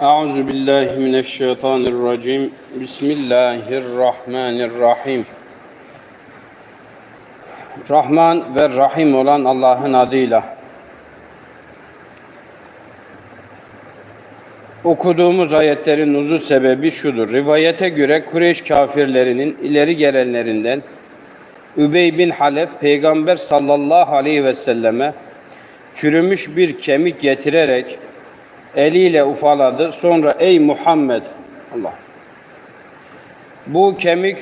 Euzu billahi mineşşeytanirracim. Bismillahirrahmanirrahim. Rahman ve Rahim olan Allah'ın adıyla. Okuduğumuz ayetlerin nuzul sebebi şudur. Rivayete göre Kureyş kafirlerinin ileri gelenlerinden Übey bin Halef peygamber sallallahu aleyhi ve selleme çürümüş bir kemik getirerek eliyle ufaladı. Sonra ey Muhammed Allah bu kemik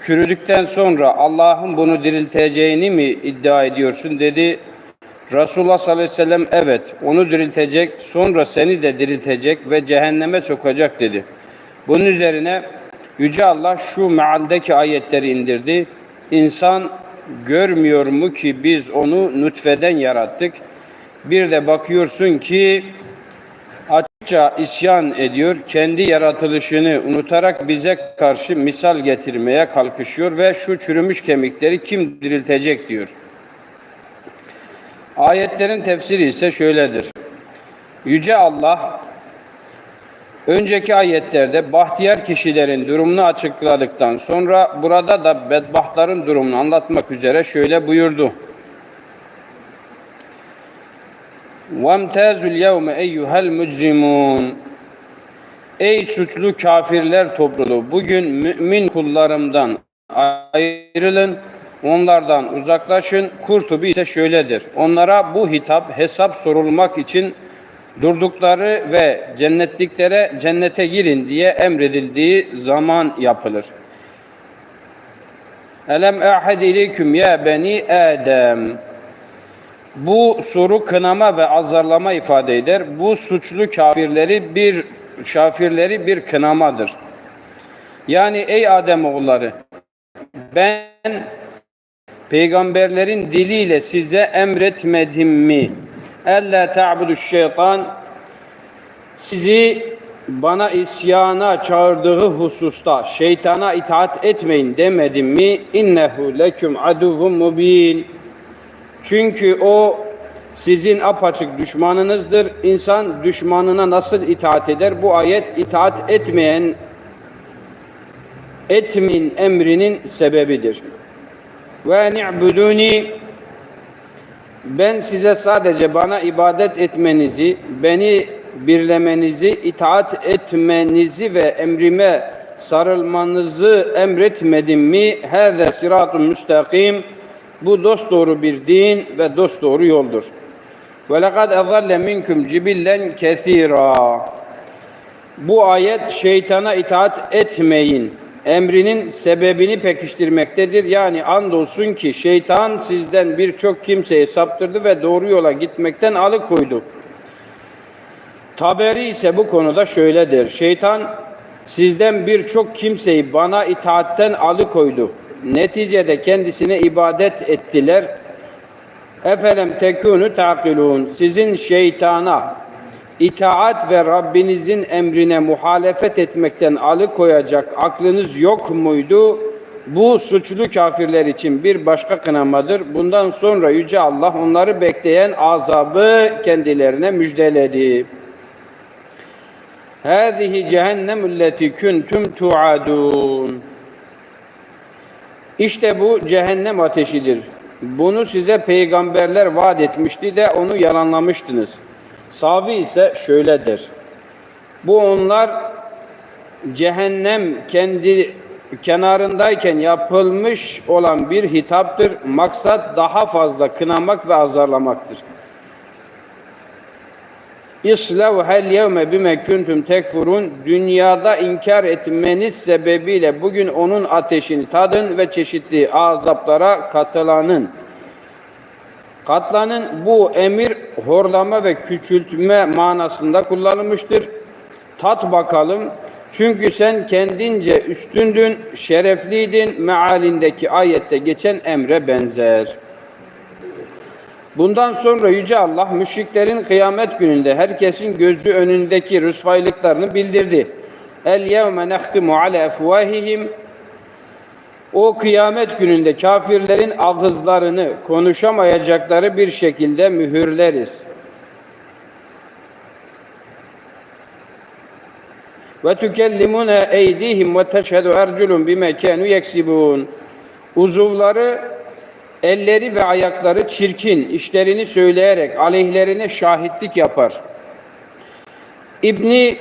çürüdükten sonra Allah'ın bunu dirilteceğini mi iddia ediyorsun dedi. Resulullah sallallahu aleyhi ve sellem evet onu diriltecek sonra seni de diriltecek ve cehenneme sokacak dedi. Bunun üzerine Yüce Allah şu mealdeki ayetleri indirdi. İnsan görmüyor mu ki biz onu nutfeden yarattık. Bir de bakıyorsun ki açıkça isyan ediyor. Kendi yaratılışını unutarak bize karşı misal getirmeye kalkışıyor ve şu çürümüş kemikleri kim diriltecek diyor. Ayetlerin tefsiri ise şöyledir. Yüce Allah önceki ayetlerde bahtiyar kişilerin durumunu açıkladıktan sonra burada da bedbahtların durumunu anlatmak üzere şöyle buyurdu. وَامْتَازُ الْيَوْمَ اَيُّهَا الْمُجْرِمُونَ Ey suçlu kafirler topluluğu, bugün mümin kullarımdan ayrılın, onlardan uzaklaşın. Kurtubi ise şöyledir. Onlara bu hitap hesap sorulmak için durdukları ve cennetliklere cennete girin diye emredildiği zaman yapılır. Elem ahad ileyküm ya beni Adem. Bu soru kınama ve azarlama ifade eder. Bu suçlu kafirleri bir kafirleri bir kınamadır. Yani ey Adem oğulları ben peygamberlerin diliyle size emretmedim mi? Elle ta'budu şeytan sizi bana isyana çağırdığı hususta şeytana itaat etmeyin demedim mi? İnnehu leküm aduvun mubin. Çünkü o sizin apaçık düşmanınızdır. İnsan düşmanına nasıl itaat eder? Bu ayet itaat etmeyen etmin emrinin sebebidir. Ve ni'buduni ben size sadece bana ibadet etmenizi, beni birlemenizi, itaat etmenizi ve emrime sarılmanızı emretmedim mi? Hâze siratun müstakim. Bu dosdoğru bir din ve dosdoğru yoldur. Ve lekad ezalle minkum cibillen kesira. Bu ayet şeytana itaat etmeyin emrinin sebebini pekiştirmektedir. Yani andolsun ki şeytan sizden birçok kimseyi saptırdı ve doğru yola gitmekten alıkoydu. Taberi ise bu konuda şöyledir. Şeytan sizden birçok kimseyi bana itaatten alıkoydu. Neticede kendisine ibadet ettiler. Efelem tekunu takilun. Sizin şeytana itaat ve Rabbinizin emrine muhalefet etmekten alıkoyacak aklınız yok muydu? Bu suçlu kafirler için bir başka kınamadır. Bundan sonra Yüce Allah onları bekleyen azabı kendilerine müjdeledi. Hâzihi cehennemü lleti kuntum tuadun. İşte bu cehennem ateşidir. Bunu size peygamberler vaat etmişti de onu yalanlamıştınız. Savi ise şöyledir. Bu onlar cehennem kendi kenarındayken yapılmış olan bir hitaptır. Maksat daha fazla kınamak ve azarlamaktır. İslevhel yevme bime kuntum tekfurun dünyada inkar etmeniz sebebiyle bugün onun ateşini tadın ve çeşitli azaplara katılanın. Katlanın bu emir horlama ve küçültme manasında kullanılmıştır. Tat bakalım. Çünkü sen kendince üstündün, şerefliydin mealindeki ayette geçen emre benzer. Bundan sonra Yüce Allah müşriklerin kıyamet gününde herkesin gözü önündeki rüsvaylıklarını bildirdi. El yevme nehtimu ala efvahihim o kıyamet gününde kafirlerin ağızlarını konuşamayacakları bir şekilde mühürleriz. ve tukellimuna eydihim ve teşhedü erculun bime kanu yeksibun. Uzuvları, elleri ve ayakları çirkin, işlerini söyleyerek aleyhlerine şahitlik yapar. İbni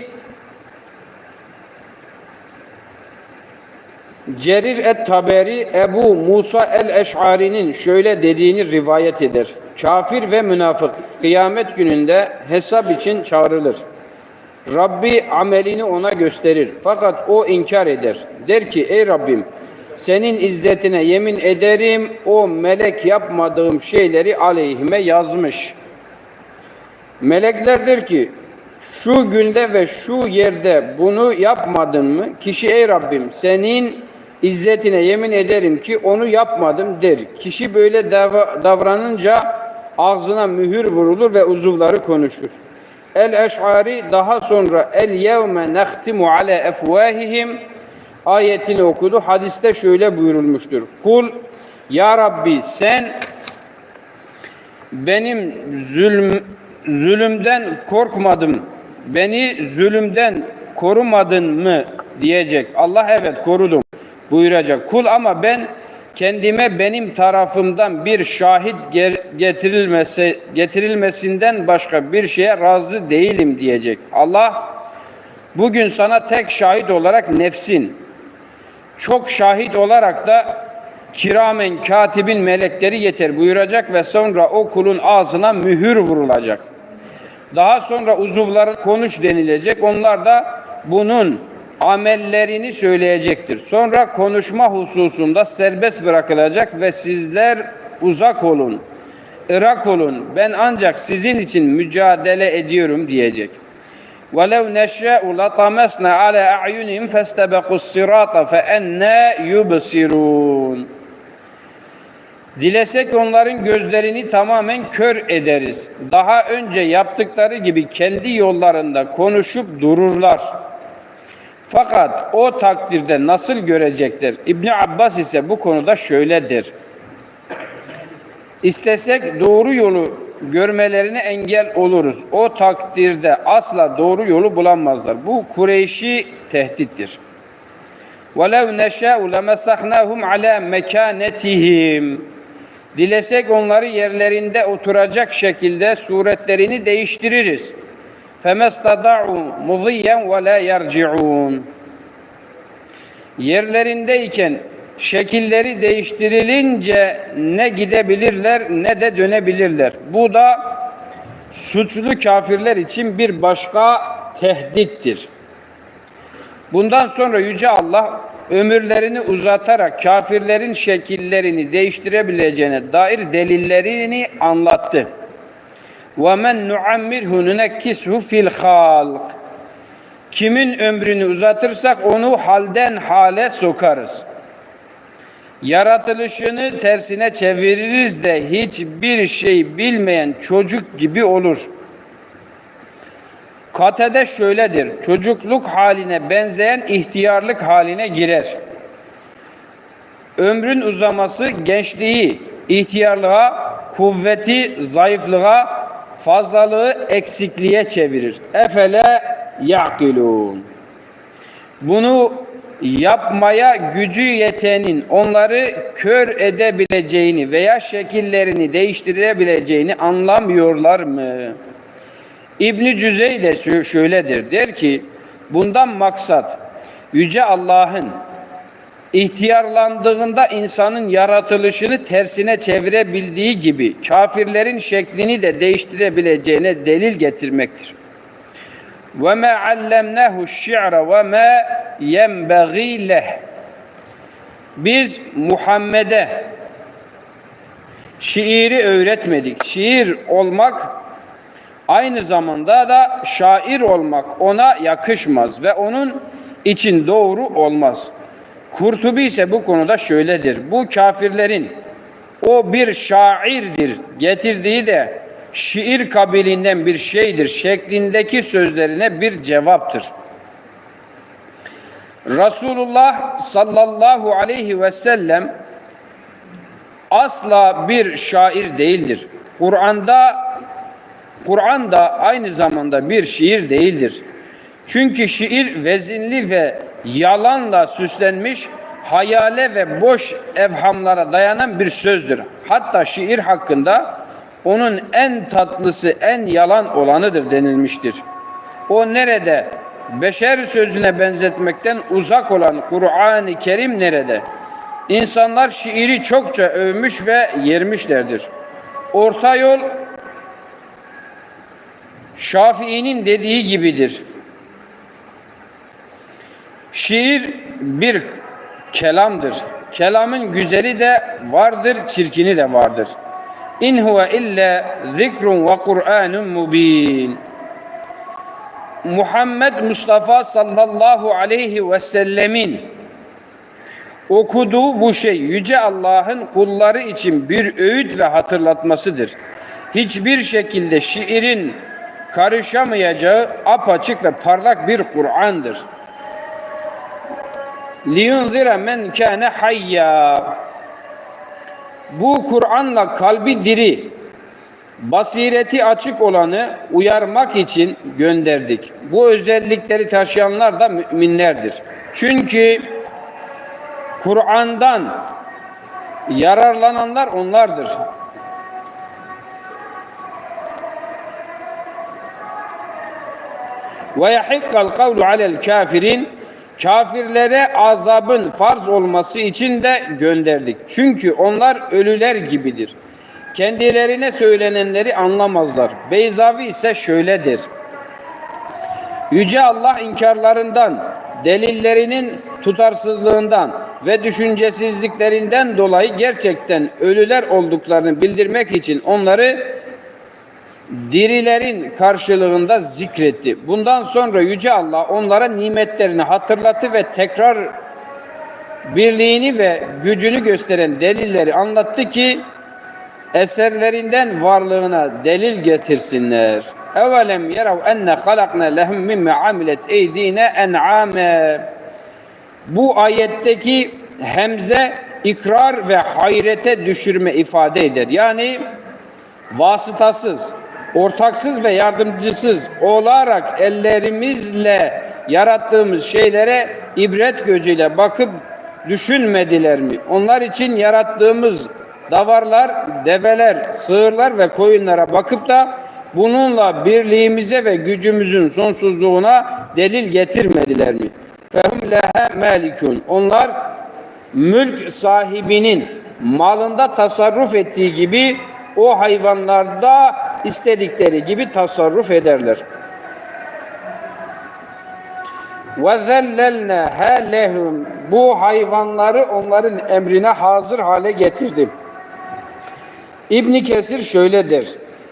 Cerir et-Taberi Ebu Musa el-Eş'ari'nin şöyle dediğini rivayet eder. Kafir ve münafık kıyamet gününde hesap için çağrılır. Rabbi amelini ona gösterir. Fakat o inkar eder. Der ki ey Rabbim senin izzetine yemin ederim o melek yapmadığım şeyleri aleyhime yazmış. Melekler der ki şu günde ve şu yerde bunu yapmadın mı? Kişi ey Rabbim senin İzzetine yemin ederim ki onu yapmadım der. Kişi böyle dav- davranınca ağzına mühür vurulur ve uzuvları konuşur. El-Eş'ari daha sonra el yevme nehtimu ala efvahihim ayetini okudu. Hadiste şöyle buyurulmuştur. Kul ya Rabbi sen benim zulm, zulümden korkmadım. Beni zulümden korumadın mı diyecek. Allah evet korudum buyuracak. Kul ama ben kendime benim tarafımdan bir şahit getirilmesi getirilmesinden başka bir şeye razı değilim diyecek. Allah bugün sana tek şahit olarak nefsin, çok şahit olarak da kiramen katibin melekleri yeter buyuracak ve sonra o kulun ağzına mühür vurulacak. Daha sonra uzuvları konuş denilecek. Onlar da bunun amellerini söyleyecektir. Sonra konuşma hususunda serbest bırakılacak ve sizler uzak olun, ırak olun. Ben ancak sizin için mücadele ediyorum diyecek. وَلَوْ نَشَاءُ لَطَمَسْنَا عَلَى أَعْيُنِهِمْ فَاسْتَبَقُوا الصِّرَاطَ فَأَنَّا يُبْصِرُونَ Dilesek onların gözlerini tamamen kör ederiz. Daha önce yaptıkları gibi kendi yollarında konuşup dururlar. Fakat o takdirde nasıl görecekler? İbni Abbas ise bu konuda şöyledir. İstesek doğru yolu görmelerine engel oluruz. O takdirde asla doğru yolu bulamazlar. Bu Kureyşi tehdittir. وَلَوْ نَشَاءُ لَمَسَخْنَاهُمْ عَلَى مَكَانَتِهِمْ Dilesek onları yerlerinde oturacak şekilde suretlerini değiştiririz. فَمَسْتَدَعُوا مُضِيًّا وَلَا يَرْجِعُونَ Yerlerindeyken şekilleri değiştirilince ne gidebilirler ne de dönebilirler. Bu da suçlu kafirler için bir başka tehdittir. Bundan sonra Yüce Allah ömürlerini uzatarak kafirlerin şekillerini değiştirebileceğine dair delillerini anlattı. وَمَنْ نُعَمِّرْهُ نُنَكِّسْهُ فِي الْخَالْقِ Kimin ömrünü uzatırsak onu halden hale sokarız. Yaratılışını tersine çeviririz de hiçbir şey bilmeyen çocuk gibi olur. Katede şöyledir. Çocukluk haline benzeyen ihtiyarlık haline girer. Ömrün uzaması gençliği ihtiyarlığa, kuvveti zayıflığa, fazlalığı eksikliğe çevirir. Efele yaqilun. Bunu yapmaya gücü yetenin onları kör edebileceğini veya şekillerini değiştirebileceğini anlamıyorlar mı? İbni Cüzey de şöyledir. Der ki bundan maksat Yüce Allah'ın ihtiyarlandığında insanın yaratılışını tersine çevirebildiği gibi kafirlerin şeklini de değiştirebileceğine delil getirmektir. Ve ma allemnehu şi'ra ve ma yenbeğî. Biz Muhammed'e şiiri öğretmedik. Şiir olmak aynı zamanda da şair olmak ona yakışmaz ve onun için doğru olmaz. Kurtubi ise bu konuda şöyledir. Bu kafirlerin o bir şairdir getirdiği de şiir kabilinden bir şeydir şeklindeki sözlerine bir cevaptır. Resulullah sallallahu aleyhi ve sellem asla bir şair değildir. Kur'an'da Kur'an da aynı zamanda bir şiir değildir. Çünkü şiir vezinli ve yalanla süslenmiş, hayale ve boş evhamlara dayanan bir sözdür. Hatta şiir hakkında onun en tatlısı, en yalan olanıdır denilmiştir. O nerede? Beşer sözüne benzetmekten uzak olan Kur'an-ı Kerim nerede? İnsanlar şiiri çokça övmüş ve yermişlerdir. Orta yol Şafii'nin dediği gibidir. Şiir bir kelamdır. Kelamın güzeli de vardır, çirkini de vardır. İn huve illa zikrun ve Kur'anun mubin. Muhammed Mustafa sallallahu aleyhi ve sellemin okuduğu bu şey yüce Allah'ın kulları için bir öğüt ve hatırlatmasıdır. Hiçbir şekilde şiirin karışamayacağı apaçık ve parlak bir Kur'an'dır. لِيُنْذِرَ مَنْ كَانَ hayya. Bu Kur'an'la kalbi diri, basireti açık olanı uyarmak için gönderdik. Bu özellikleri taşıyanlar da müminlerdir. Çünkü Kur'an'dan yararlananlar onlardır. Ve yahikkal kavlu alel kafirin kafirlere azabın farz olması için de gönderdik. Çünkü onlar ölüler gibidir. Kendilerine söylenenleri anlamazlar. Beyzavi ise şöyledir. Yüce Allah inkarlarından, delillerinin tutarsızlığından ve düşüncesizliklerinden dolayı gerçekten ölüler olduklarını bildirmek için onları dirilerin karşılığında zikretti. Bundan sonra Yüce Allah onlara nimetlerini hatırlattı ve tekrar birliğini ve gücünü gösteren delilleri anlattı ki eserlerinden varlığına delil getirsinler. Evelem yerav enne halakna lehum mimme amilet eydine en'ame. Bu ayetteki hemze ikrar ve hayrete düşürme ifade eder. Yani vasıtasız, ortaksız ve yardımcısız olarak ellerimizle yarattığımız şeylere ibret gözüyle bakıp düşünmediler mi? Onlar için yarattığımız davarlar, develer, sığırlar ve koyunlara bakıp da bununla birliğimize ve gücümüzün sonsuzluğuna delil getirmediler mi? Fehum lehe melikun. Onlar mülk sahibinin malında tasarruf ettiği gibi o hayvanlarda istedikleri gibi tasarruf ederler. Zellelneha lehum. Bu hayvanları onların emrine hazır hale getirdim. İbn Kesir şöyle der.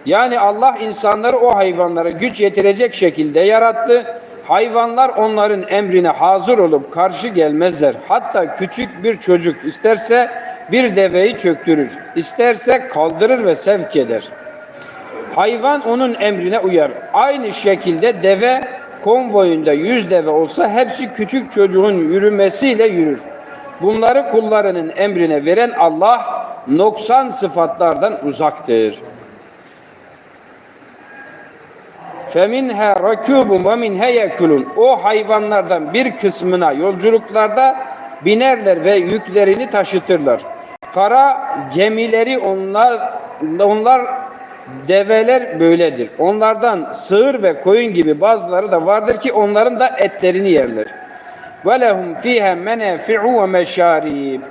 Yani Allah insanları o hayvanlara güç yetirecek şekilde yarattı. Hayvanlar onların emrine hazır olup karşı gelmezler. Hatta küçük bir çocuk isterse bir deveyi çöktürür, isterse kaldırır ve sevk eder. Hayvan onun emrine uyar. Aynı şekilde deve konvoyunda yüz deve olsa hepsi küçük çocuğun yürümesiyle yürür. Bunları kullarının emrine veren Allah noksan sıfatlardan uzaktır. Feminhe rakubun ve minhe yekulun. O hayvanlardan bir kısmına yolculuklarda binerler ve yüklerini taşıtırlar. Kara gemileri onlar onlar develer böyledir. Onlardan sığır ve koyun gibi bazıları da vardır ki onların da etlerini yerler. Ve lehum fiha menafi'u ve meşarib.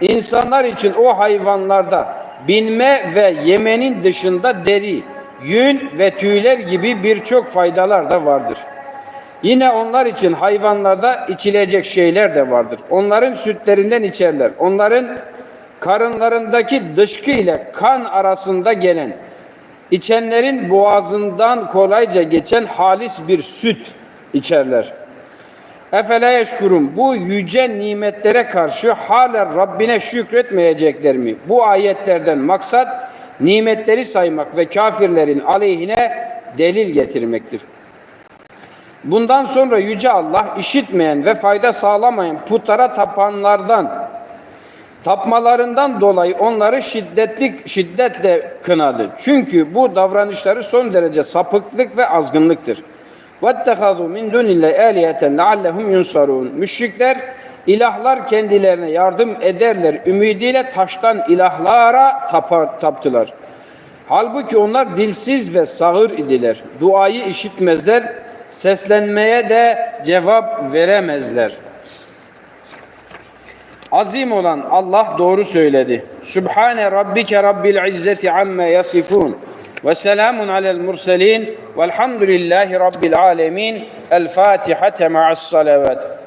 İnsanlar için o hayvanlarda binme ve yemenin dışında deri, yün ve tüyler gibi birçok faydalar da vardır. Yine onlar için hayvanlarda içilecek şeyler de vardır. Onların sütlerinden içerler. Onların karınlarındaki dışkı ile kan arasında gelen, içenlerin boğazından kolayca geçen halis bir süt içerler. Efele yeşkurun bu yüce nimetlere karşı hala Rabbine şükretmeyecekler mi? Bu ayetlerden maksat nimetleri saymak ve kafirlerin aleyhine delil getirmektir. Bundan sonra Yüce Allah işitmeyen ve fayda sağlamayan putlara tapanlardan tapmalarından dolayı onları şiddetli şiddetle kınadı. Çünkü bu davranışları son derece sapıklık ve azgınlıktır. وَاتَّخَذُوا مِنْ دُونِ اللّٰهِ اَلِيَةً لَعَلَّهُمْ يُنْصَرُونَ Müşrikler ilahlar kendilerine yardım ederler ümidiyle taştan ilahlara tapar, taptılar. Halbuki onlar dilsiz ve sağır idiler. Duayı işitmezler, seslenmeye de cevap veremezler. Azim olan Allah doğru söyledi. Sübhane rabbike rabbil izzeti amme yasifun. وسلام على المرسلين والحمد لله رب العالمين. الفاتحة مع الصلوات.